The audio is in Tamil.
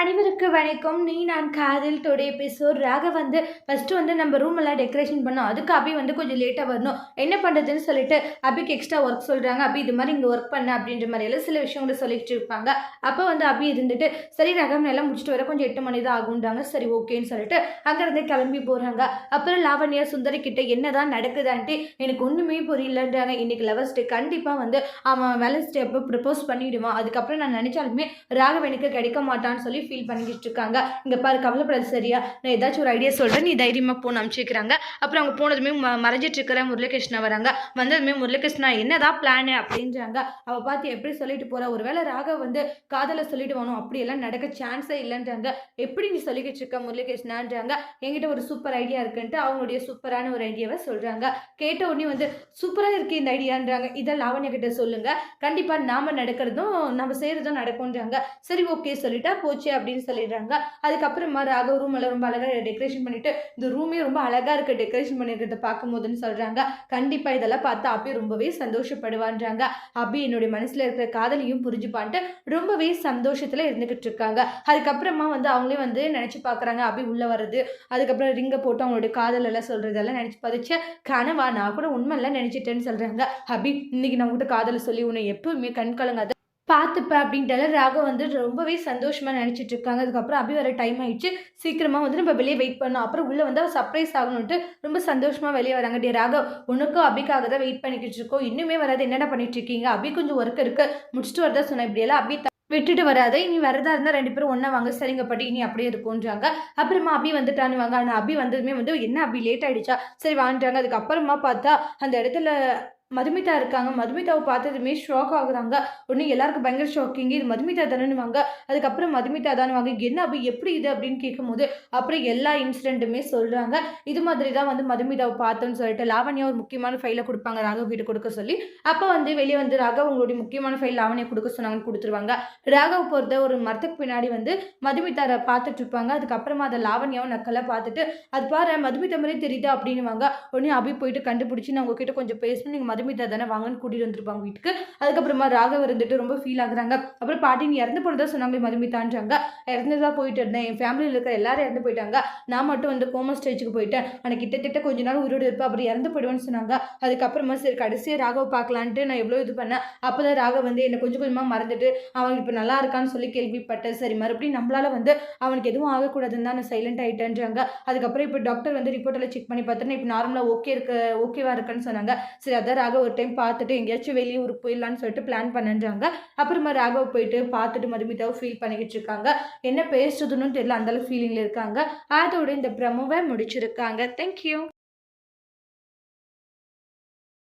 அனைவருக்கு வணக்கம். நீ நான் காதல் டுடே எபிசோட் ராக வந்து ஃபஸ்ட்டு வந்து நம்ம ரூம் எல்லாம் டெக்கரேஷன் பண்ணோம். அதுக்கு அபி வந்து கொஞ்சம் லேட்டாக வரணும். என்ன பண்ணுறதுன்னு சொல்லிட்டு அபிக்கு எக்ஸ்ட்ரா ஒர்க் சொல்கிறாங்க அபி இது மாதிரி இங்கே ஒர்க் பண்ண அப்படின்ற மாதிரி எல்லாம் சில விஷயங்களை சொல்லிட்டு இருப்பாங்க. அப்போ வந்து அபி இருந்துட்டு சரி ரகம் எல்லாம் முடிச்சுட்டு வர கொஞ்சம் எட்டு மணி தான் ஆகுன்றாங்க சரி ஓகேன்னு சொல்லிட்டு அங்கேருந்து கிளம்பி போகிறாங்க அப்புறம் லாவண்யா சுந்தரி கிட்ட என்னதான் நடக்குதான்ட்டு எனக்கு ஒன்றுமே புரியலன்றாங்க. இன்னைக்கு லெவல்ஸ் டே கண்டிப்பாக வந்து அவன் வேலன்ஸ் டே அப்போ ப்ரப்போஸ் பண்ணிவிடுவான் அதுக்கப்புறம் நான் நினச்சாலுமே ராகவனுக்கு கிடைக்க மாட்டான்னு சொல்லி ஃபீல் பண்ணிக்கிட்டு இருக்காங்க இங்கே பாரு கவலைப்படாது சரியா. நான் ஏதாச்சும் ஒரு ஐடியா சொல்கிறேன் நீ தைரியமாக போன அனுப்பிச்சிக்கிறாங்க. அப்புறம் அவங்க போனதுமே ம மறைஞ்சிட்டு இருக்கிற முரளிகிருஷ்ணா வராங்க வந்ததுமே முரளிகிருஷ்ணா என்னதான் பிளானு அப்படின்றாங்க. அவள் பார்த்து எப்படி சொல்லிட்டு ஒரு ஒருவேளை ராக வந்து காதலை சொல்லிட்டு வரணும் அப்படியெல்லாம் நடக்க சான்ஸே இல்லைன்றாங்க. எப்படி நீ சொல்லிக்கிட்டு இருக்க முரளிகிருஷ்ணான்றாங்க என்கிட்ட ஒரு சூப்பர் ஐடியா இருக்குன்ட்டு அவங்களுடைய சூப்பரான ஒரு ஐடியாவை சொல்கிறாங்க கேட்ட உடனே வந்து சூப்பராக இருக்கு இந்த ஐடியான்றாங்க இதை லாவண்யா கிட்ட சொல்லுங்கள் கண்டிப்பாக நாம் நடக்கிறதும் நம்ம செய்கிறதும் நடக்கும்ன்றாங்க. சரி ஓகே சொல்லிட்டா போச்சு அப்படின்னு சொல்லிடுறாங்க. அதுக்கப்புறமா ராகவ் ரூம் எல்லாம் ரொம்ப அழகாக டெக்கரேஷன் பண்ணிட்டு இந்த ரூமே ரொம்ப அழகாக இருக்க டெக்கரேஷன் பண்ணிருக்கிறத பார்க்கும்போதுன்னு சொல்கிறாங்க கண்டிப்பாக இதெல்லாம் பார்த்து அபி ரொம்பவே சந்தோஷப்படுவான்றாங்க. அபி என்னுடைய மனசில் இருக்கிற காதலையும் புரிஞ்சுப்பான்ட்டு ரொம்பவே சந்தோஷத்தில் இருந்துக்கிட்டு இருக்காங்க. அதுக்கப்புறமா வந்து அவங்களே வந்து நினச்சி பார்க்குறாங்க அபி உள்ளே வர்றது. அதுக்கப்புறம் ரிங்கை போட்டு அவங்களுடைய காதல் எல்லாம் சொல்கிறதெல்லாம் நினச்சி பதிச்ச கனவா நான் கூட உண்மையெல்லாம் நினச்சிட்டேன்னு சொல்கிறாங்க அபி இன்னைக்கு நான் உங்கள்கிட்ட காதலை சொல்லி உன்னை எப்பவுமே கண் கலங்காத பார்த்துப்பேன் அப்படின்ட்டு ராகவ் வந்து ரொம்பவே சந்தோஷமாக நினச்சிட்டு இருக்காங்க. அதுக்கப்புறம் அபி வர டைம் ஆயிடுச்சு. சீக்கிரமாக வந்து நம்ம வெளியே வெயிட் பண்ணோம் அப்புறம் உள்ளே வந்து சர்ப்ரைஸ் ஆகணும்ட்டு ரொம்ப சந்தோஷமாக வெளியே வராங்க. டே ராகவ் உனக்கும் அபிக்காக தான் வெயிட் பண்ணிக்கிட்டு இருக்கோம். இன்னுமே வராது. என்னென்ன பண்ணிட்டு இருக்கீங்க? அபி கொஞ்சம் ஒர்க் இருக்கு. முடிச்சுட்டு வரதா சொன்னேன் இப்படியெல்லாம் அபி விட்டுட்டு வராத. இனி வரதா இருந்தால் ரெண்டு பேரும் ஒன்றா வாங்க. சரிங்க பட்டி. இனி அப்படியே இருக்கும்ன்றாங்க அப்புறமா அபி வந்துட்டான்னு வாங்க. ஆனால் அபி வந்ததுமே வந்து என்ன அபி? லேட் ஆகிடுச்சா சரி வாங்கிட்டாங்க அதுக்கப்புறமா பார்த்தா அந்த இடத்துல மதுமிதா இருக்காங்க. மதுமிதாவை பார்த்ததுமே ஷாக் ஆகுறாங்க. உடனே எல்லாருக்கும் பயங்கர ஷாக்கிங் இது மதுமிதா தானுவாங்க அதுக்கப்புறம் மதுமிதா தானுவாங்க என்ன அப்படி எப்படி இது? அப்படின்னு கேட்கும்போது அப்புறம் எல்லா இன்சிடென்ட்டுமே சொல்கிறாங்க இது மாதிரி தான் வந்து மதுமிதாவை பார்த்தோன்னு சொல்லிட்டு லாவண்யா ஒரு முக்கியமான ஃபைலை கொடுப்பாங்க. ராகவ் கிட்ட கொடுக்க சொல்லி. அப்போ வந்து வெளியே வந்து ராகவ் உங்களுடைய முக்கியமான ஃபைல் லாவண்யா கொடுக்க சொன்னாங்கன்னு கொடுத்துருவாங்க. ராகவ் போகிறத ஒரு மரத்துக்கு பின்னாடி வந்து மதுமிதாரை பார்த்துட்டு இருப்பாங்க. அதுக்கப்புறமா அதை லாவண்யாவும் நக்கலாக பார்த்துட்டு அது பாரு மதுமிதா மாதிரி தெரியுதா? அப்படின்னுவாங்க. உடனே அபி போயிட்டு கண்டுபிடிச்சி நான் உங்ககிட்ட கொஞ்சம் பேசணும். நீங்கள் மதுமிதா தானே வாங்கன்னு கூட்டிகிட்டு வந்திருப்பாங்க வீட்டுக்கு. அதுக்கப்புறமா ராகவ் இருந்துட்டு ரொம்ப ஃபீல் ஆகுறாங்க. அப்புறம் பாட்டி நீ இறந்து போனதா சொன்னாங்களே மதுமிதான்றாங்க. இறந்துதான் போயிட்டு இருந்தேன். என் ஃபேமிலியில் இருக்கிற எல்லாரும் இறந்து போயிட்டாங்க. நான் மட்டும் வந்து கோமா ஸ்டேஜுக்கு போயிட்டேன். ஆனால் கிட்டத்தட்ட கொஞ்ச நாள் உயிரோடு இருப்பேன். அப்புறம் இறந்து போயிடுவேன்னு சொன்னாங்க. அதுக்கப்புறமா சரி கடைசியாக ராகவ் பார்க்கலான்ட்டு நான் எவ்வளோ இது பண்ணேன். அப்போ தான் ராகவ் வந்து என்னை கொஞ்சம் கொஞ்சமாக மறந்துட்டு அவன் இப்போ நல்லா இருக்கான்னு சொல்லி கேள்விப்பட்டேன். சரி மறுபடியும் நம்மளால வந்து அவனுக்கு எதுவும் ஆகக்கூடாதுன்னு தான் நான் சைலண்ட் ஆகிட்டேன்றாங்க அதுக்கப்புறம் இப்போ டாக்டர் வந்து ரிப்போர்ட்டில் செக் பண்ணி பார்த்தோன்னா இப்போ நார்மலாக ஓகே இருக்க ஓகேவா இருக்குன்னு சொன்னாங்க. சரி அதான் ராகவ் ஒரு டைம் பார்த்துட்டு எங்கேயாச்சும் வெளியே ஊருக்கு போயிடலான்னு சொல்லிட்டு பிளான் பண்ணுறாங்க அப்புறமா ராகவ் போயிட்டு பார்த்துட்டு மதுமிதாவை ஃபீல் பண்ணிக்கிட்டு இருக்காங்க. என்ன பேசுறதுன்னு தெரியல அந்தளவு ஃபீலிங்கில் இருக்காங்க. அதோட இந்த ப்ரமோவை முடிச்சிருக்காங்க. தேங்க்யூ